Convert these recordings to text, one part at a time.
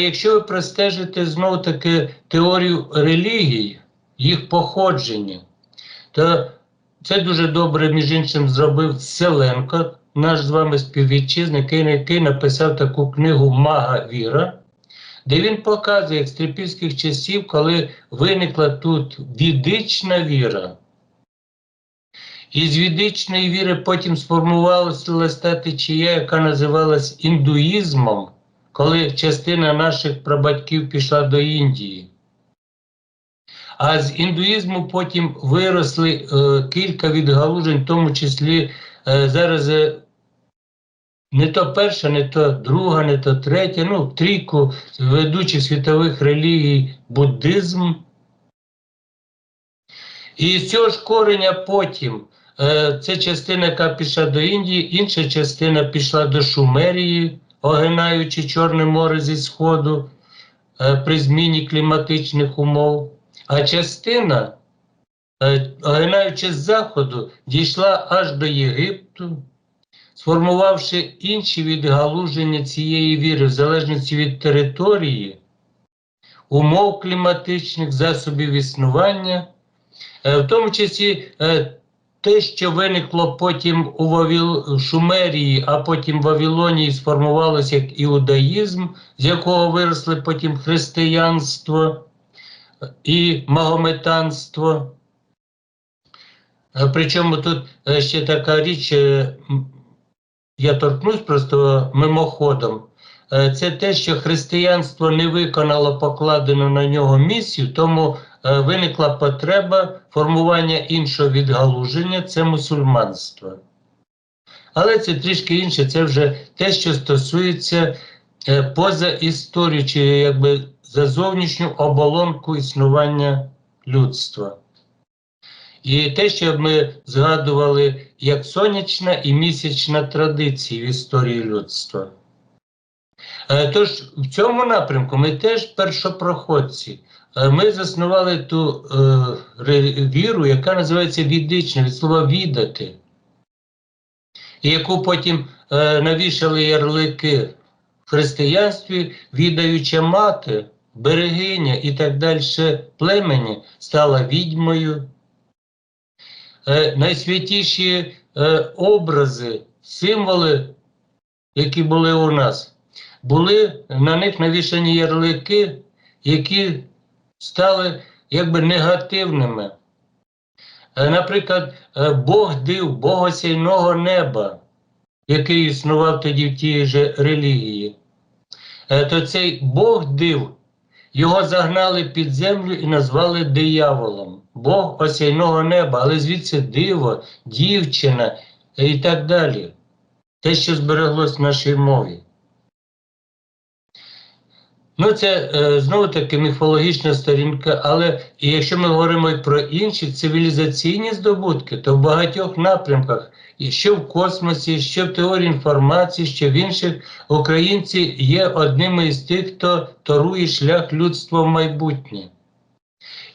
якщо ви простежите знову таки теорію релігій, їх походження, то це дуже добре, між іншим, зробив Селенко, наш з вами співвітчизник, який, написав таку книгу Мага Віра, де він показує, як з трипільських часів, коли виникла тут відична віра. І з відичної віри потім сформувалася течія, яка називалась індуїзмом, коли частина наших прабатьків пішла до Індії. А з індуїзму потім виросли е, кілька відгалужень, в тому числі е, зараз е, не то перша, не то друга, не то третя, ну, трійку ведучих світових релігій буддизм. І з цього ж кореня потім е, це частина, яка пішла до Індії, інша частина пішла до Шумерії, огинаючи Чорне море зі Сходу е, при зміні кліматичних умов. А частина, е, огинаючи з заходу, дійшла аж до Єгипту, сформувавши інші відгалуження цієї віри в залежності від території, умов кліматичних, засобів існування, Е, в тому числі е, те, що виникло потім у Вавіл... Шумерії, а потім в Вавилонії сформувалося як іудаїзм, з якого виросли потім християнство і магометанство. Е, Причому тут е, ще така річ, е, я торкнусь просто мимоходом. Це те, що християнство не виконало покладену на нього місію, тому виникла потреба формування іншого відгалуження це мусульманство. Але це трішки інше, це вже те, що стосується е, поза історію, чи якби за зовнішню оболонку існування людства. І те, що ми згадували як сонячна і місячна традиції в історії людства. Е, Тож в цьому напрямку ми теж першопроходці. Е, Ми заснували ту е, віру, яка називається відична, від слова відати, і яку потім е, навішали ярлики в християнстві, відаюча мати, берегиня і так далі племені стала відьмою. Е, найсвятіші е, образи, символи, які були у нас, були на них навішані ярлики, які стали якби негативними. Е, Наприклад, е, Бог див богосяйного неба, який існував тоді в тій же релігії, Е, то цей Бог див, його загнали під землю і назвали дияволом, Бог осяйного неба, але звідси диво, дівчина і так далі. Те, що збереглось в нашій мові. Ну, це е, знову таки міфологічна сторінка, але якщо ми говоримо про інші цивілізаційні здобутки, то в багатьох напрямках, і що в космосі, що в теорії інформації, що в інших, українці є одними із тих, хто торує шлях людства в майбутнє.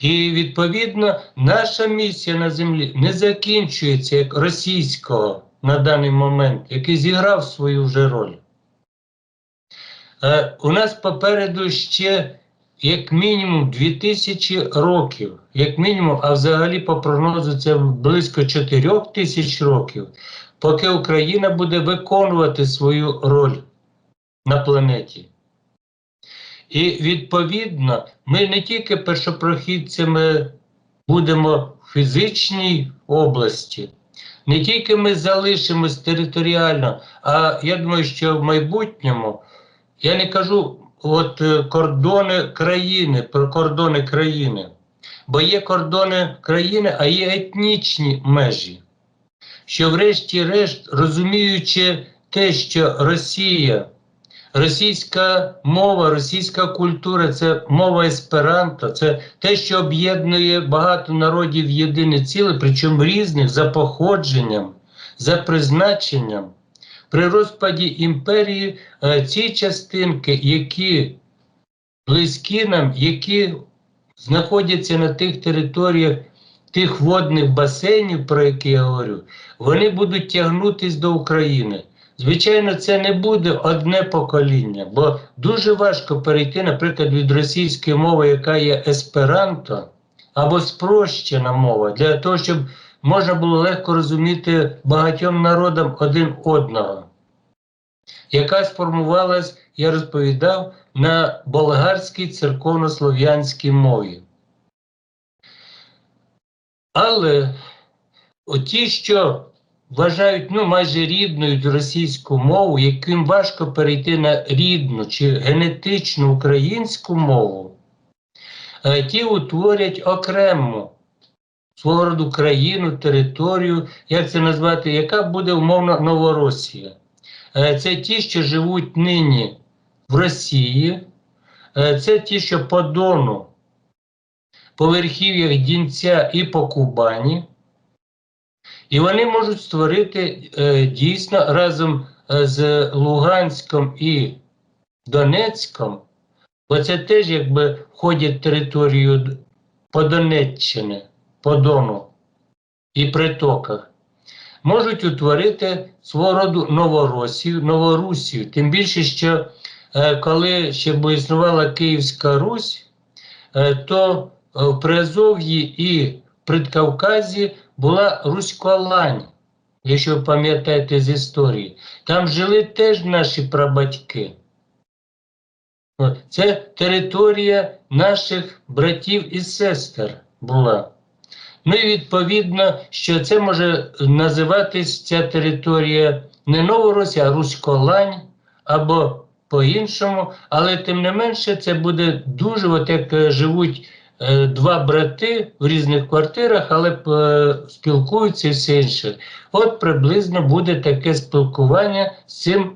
І відповідно наша місія на землі не закінчується як російського на даний момент, який зіграв свою вже роль. Е, у нас попереду ще як мінімум 2000 років, як мінімум, а взагалі по прогнозу це близько 4 тисяч років, поки Україна буде виконувати свою роль на планеті. І відповідно, ми не тільки першопрохідцями будемо в фізичній області, не тільки ми залишимось територіально, а я думаю, що в майбутньому я не кажу от е, кордони країни, про кордони країни, бо є кордони країни, а є етнічні межі. Що, врешті-решт, розуміючи те, що Росія, російська мова, російська культура це мова есперанто, це те, що об'єднує багато народів в єдине ціле, причому різних за походженням, за призначенням. При розпаді імперії е, ці частинки, які близькі нам, які знаходяться на тих територіях тих водних басейнів, про які я говорю, вони будуть тягнутись до України. звичайно, це не буде одне покоління, бо дуже важко перейти, наприклад, від російської мови, яка є есперанто, або спрощена мова, для того, щоб можна було легко розуміти багатьом народам один одного, яка сформувалась, я розповідав, на болгарській церковнослов'янській мові. Але ті, що вважають ну, майже рідною російську мову, яким важко перейти на рідну чи генетичну українську мову, е, ті утворять окрему свого країну, територію, як це назвати, яка буде умовно Новоросія. Е, Це ті, що живуть нині в Росії, е, це ті, що по Дону, по верхів'ях Дінця і по Кубані. І вони можуть створити е, дійсно разом з Луганськом і Донецьком, бо це теж якби входять територію по Донеччини, по Дону і притоках, можуть утворити свого роду Новоросію, Новорусію. Тим більше, що е, коли ще існувала Київська Русь, е, то е, в Приазов'ї і Предкавказі була Руська-Лань, якщо ви пам'ятаєте з історії. Там жили теж наші прабатьки. Це територія наших братів і сестер була. Ну і відповідно, що це може називатись ця територія не Новоросія, а Руська-Лань або по-іншому, але тим не менше це буде дуже, от як е, живуть е, два брати в різних квартирах, але е, спілкуються і все інше. От приблизно буде таке спілкування з цим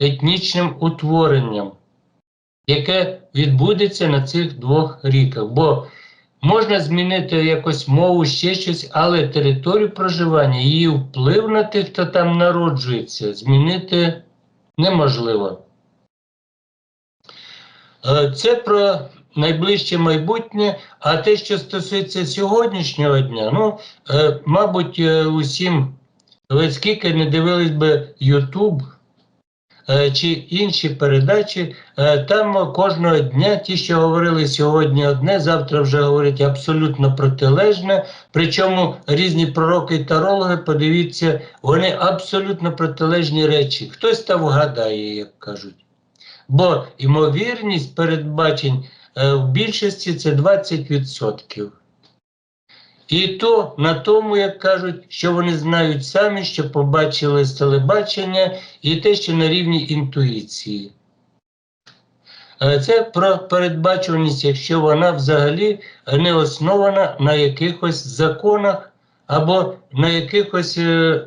етнічним утворенням, яке відбудеться на цих двох ріках. Бо можна змінити якось мову, ще щось, але територію проживання, її вплив на тих, хто там народжується, змінити неможливо. Е, Це про найближче майбутнє, а те, що стосується сьогоднішнього дня, ну, е, мабуть, е, усім, ви скільки не дивились би е, чи інші передачі, там кожного дня ті, що говорили сьогодні одне, завтра вже говорять абсолютно протилежне. Причому різні пророки і тарологи, подивіться, вони абсолютно протилежні речі. Хтось там вгадає, як кажуть. Бо ймовірність передбачень е, в більшості це 20%. І то на тому, як кажуть, що вони знають самі, що побачили з телебачення, і те, що на рівні інтуїції. Це про передбачуваність, якщо вона взагалі не основана на якихось законах або на якихось е,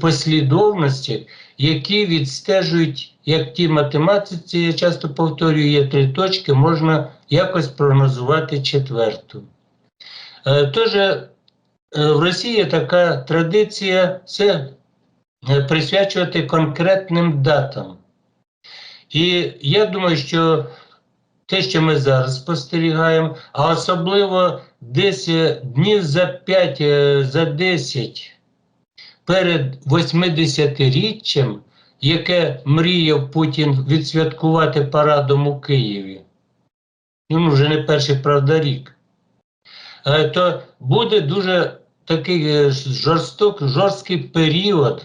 послідовностях, які відстежують, як ті математиці, я часто повторюю, є три точки, можна якось прогнозувати четверту. Е, Тож е, в Росії така традиція це присвячувати конкретним датам. І я думаю, що те, що ми зараз спостерігаємо, а особливо десь е, днів за 5, е, за 10 перед 80-річчям, яке мріяв Путін відсвяткувати парадом у Києві. Ну, вже не перший, правда, рік. Е, То буде дуже такий жорсток, жорсткий період,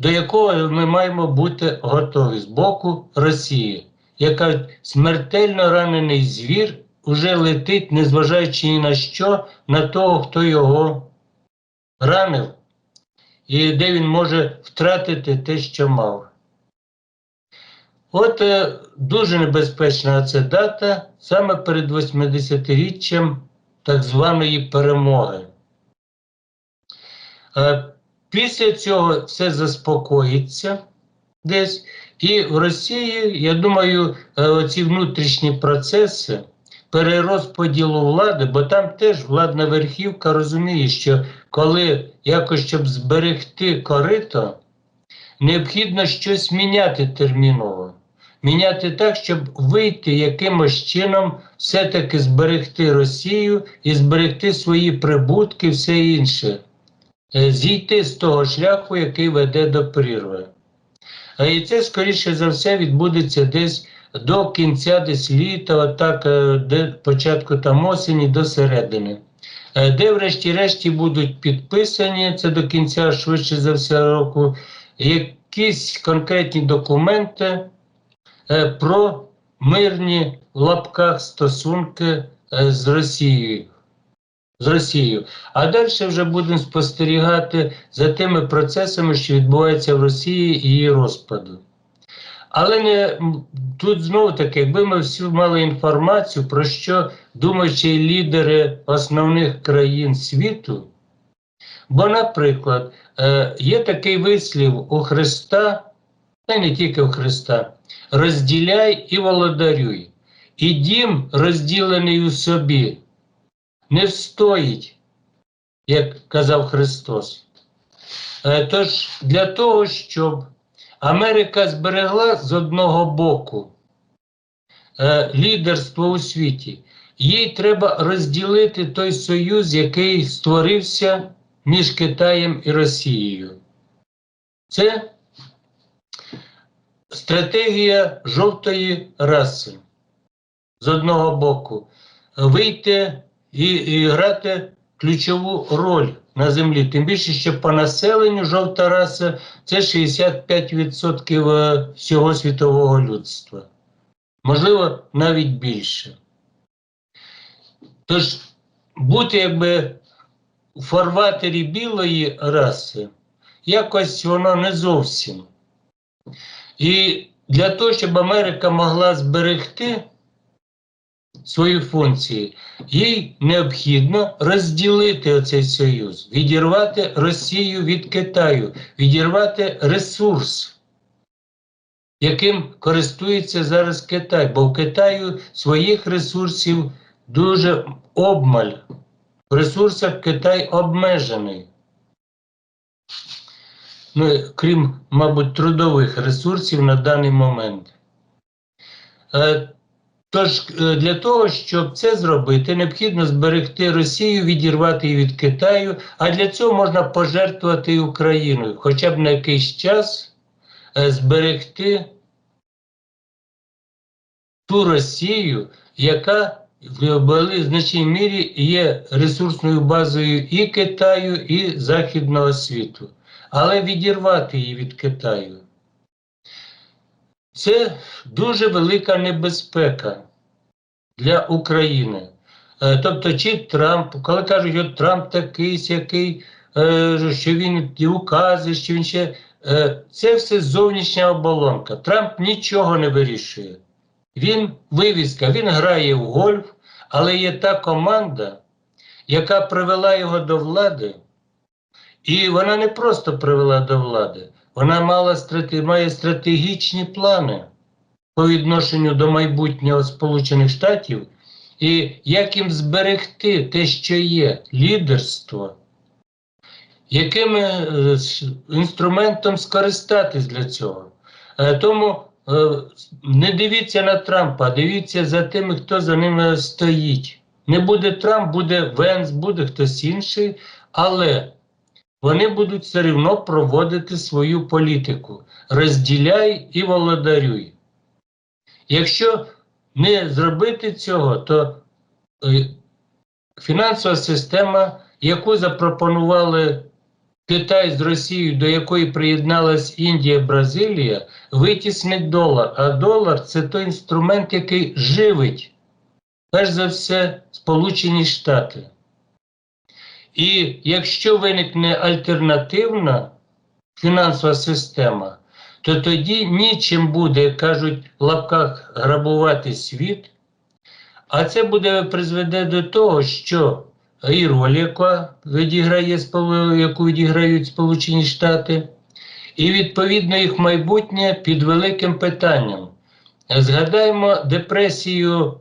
до якого ми маємо бути готові з боку Росії, яка смертельно ранений звір вже летить, незважаючи ні на що, на того, хто його ранив, і де він може втратити те, що мав. От е, дуже небезпечна ця дата саме перед 80-річчям так званої перемоги. Після цього все заспокоїться десь. І в Росії, я думаю, е, ці внутрішні процеси перерозподілу влади, бо там теж владна верхівка розуміє, що коли якось щоб зберегти корито, необхідно щось міняти терміново. Міняти так, щоб вийти якимось чином, все-таки зберегти Росію і зберегти свої прибутки, все інше. Е, зійти з того шляху, який веде до прірви. І це, скоріше за все, відбудеться десь до кінця десь літа, отак, де початку там осені до середини. Е, Де, врешті-решті, будуть підписані, це до кінця, швидше за все, року, якісь конкретні документи е, про мирні в лапках стосунки з Росією. З Росією. А далі вже будемо спостерігати за тими процесами, що відбуваються в Росії і її розпаду. Але не тут знову таки, якби ми всю мали інформацію, про що думаючи лідери основних країн світу, бо, наприклад, е, є такий вислів у Христа, та не тільки у Христа, розділяй і володарюй. І дім, розділений у собі, не встоїть, як казав Христос. Е, Тож для того, щоб Америка зберегла з одного боку е, лідерство у світі, їй треба розділити той союз, який створився між Китаєм і Росією. Це стратегія жовтої раси. З одного боку, вийти і, і грати ключову роль на землі. Тим більше, що по населенню жовта раса це 65% е, всього світового людства. Можливо, навіть більше. Тож, бути якби у фарватері білої раси, якось воно не зовсім. І для того, щоб Америка могла зберегти свої функції, їй необхідно розділити оцей союз, відірвати Росію від Китаю, відірвати ресурс, яким користується зараз Китай, бо в Китаю своїх ресурсів дуже обмаль. В ресурсах Китай обмежений. Ну, крім, мабуть, трудових ресурсів на даний момент. Тож е, для того, щоб це зробити, необхідно зберегти Росію, відірвати її від Китаю, а для цього можна пожертвувати Україною, хоча б на якийсь час е, зберегти ту Росію, яка в значній мірі є ресурсною базою і Китаю, і Західного світу, але відірвати її від Китаю. Це дуже велика небезпека для України. Е, Тобто, чи Трамп, коли кажуть, от Трамп такий сякий, е, що він і укази, що він ще. е, Це все зовнішня оболонка. Трамп нічого не вирішує. Він вивіска, він грає в гольф, але є та команда, яка привела його до влади, і вона не просто привела до влади, вона мала має стратегічні плани по відношенню до майбутнього Сполучених Штатів, і як їм зберегти те, що є, лідерство, яким е, інструментом скористатись для цього. Е, Тому е, не дивіться на Трампа, дивіться за тими, хто за ними стоїть. Не буде Трамп, буде Венс, буде хтось інший, але вони будуть все рівно проводити свою політику. Розділяй і володарюй. Якщо не зробити цього, то е, фінансова система, яку запропонували Китай з Росією, до якої приєдналась Індія, Бразилія, витіснить долар. А долар це той інструмент, який живить, перш за все, Сполучені Штати. І якщо виникне альтернативна фінансова система, то тоді нічим буде, кажуть, в лапках грабувати світ, а це буде призведе до того, що і роль, яка відіграє, яку відіграють Сполучені Штати, і відповідно їх майбутнє під великим питанням. Згадаємо депресію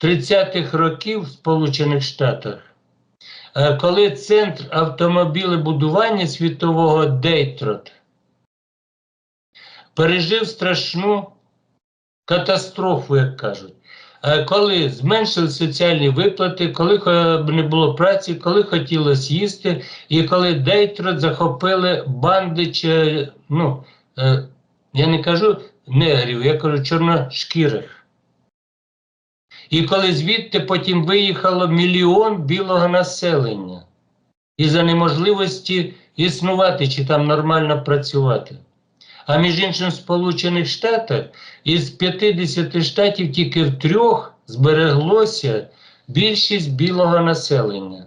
30-х років в Сполучених Штатах. Е, коли центр автомобілебудування світового Дейтрот пережив страшну катастрофу, як кажуть. Е, Коли зменшили соціальні виплати, коли не було праці, коли хотілося їсти, і коли Дейтрот захопили банди чи, ну, е, я не кажу негрів, я кажу чорношкірих. І коли звідти потім виїхало мільйон білого населення із-за неможливості існувати чи там нормально працювати. А між іншим, в Сполучених Штатах із 50 штатів тільки в трьох збереглося більшість білого населення.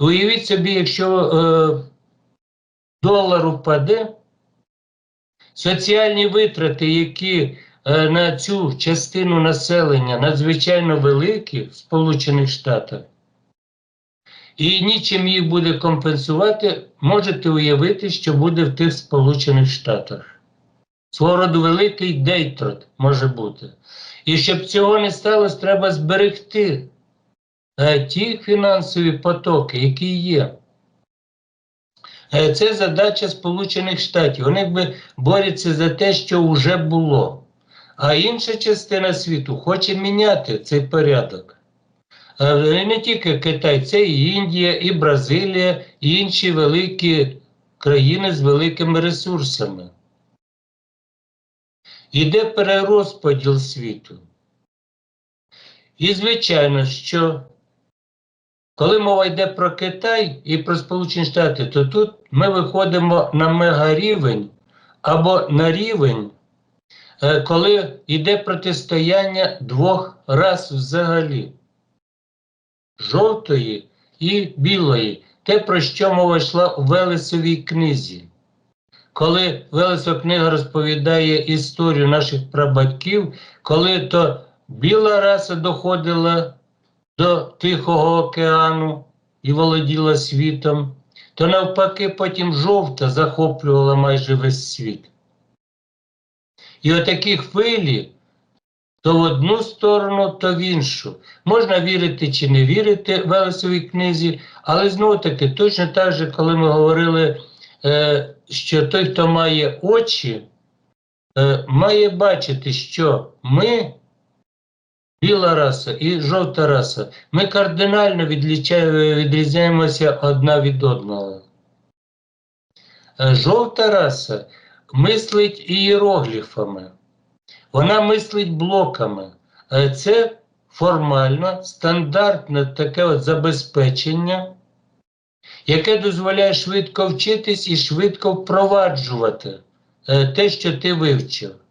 Уявіть собі, якщо е, долар упаде, соціальні витрати, які на цю частину населення надзвичайно великі в Сполучених Штатах, і нічим їх буде компенсувати, можете уявити, що буде в тих Сполучених Штатах. Свого роду великий дейтрот може бути. І щоб цього не сталося, треба зберегти е, ті фінансові потоки, які є. Е, це задача Сполучених Штатів. Вони борються за те, що вже було. А інша частина світу хоче міняти цей порядок. Не тільки Китай, це і Індія, і Бразилія, і інші великі країни з великими ресурсами. Іде перерозподіл світу. І звичайно, що коли мова йде про Китай і про Сполучені Штати, то тут ми виходимо на мегарівень або на рівень, коли йде протистояння двох рас взагалі жовтої і білої, те, про що мова йшла у Велесовій книзі. Коли Велесова книга розповідає історію наших прабатьків, коли то біла раса доходила до Тихого океану і володіла світом, то навпаки потім жовта захоплювала майже весь світ. І отакі хвилі то в одну сторону, то в іншу. Можна вірити чи не вірити Велесовій книзі, але знову таки, точно так же, коли ми говорили, е, що той, хто має очі, е, має бачити, що ми, біла раса і жовта раса, ми кардинально відрізняємося одна від одного. Е, Жовта раса мислить ієрогліфами. Вона мислить блоками. Е, Це формально стандартне таке от забезпечення, яке дозволяє швидко вчитись і швидко впроваджувати е, те, що ти вивчив.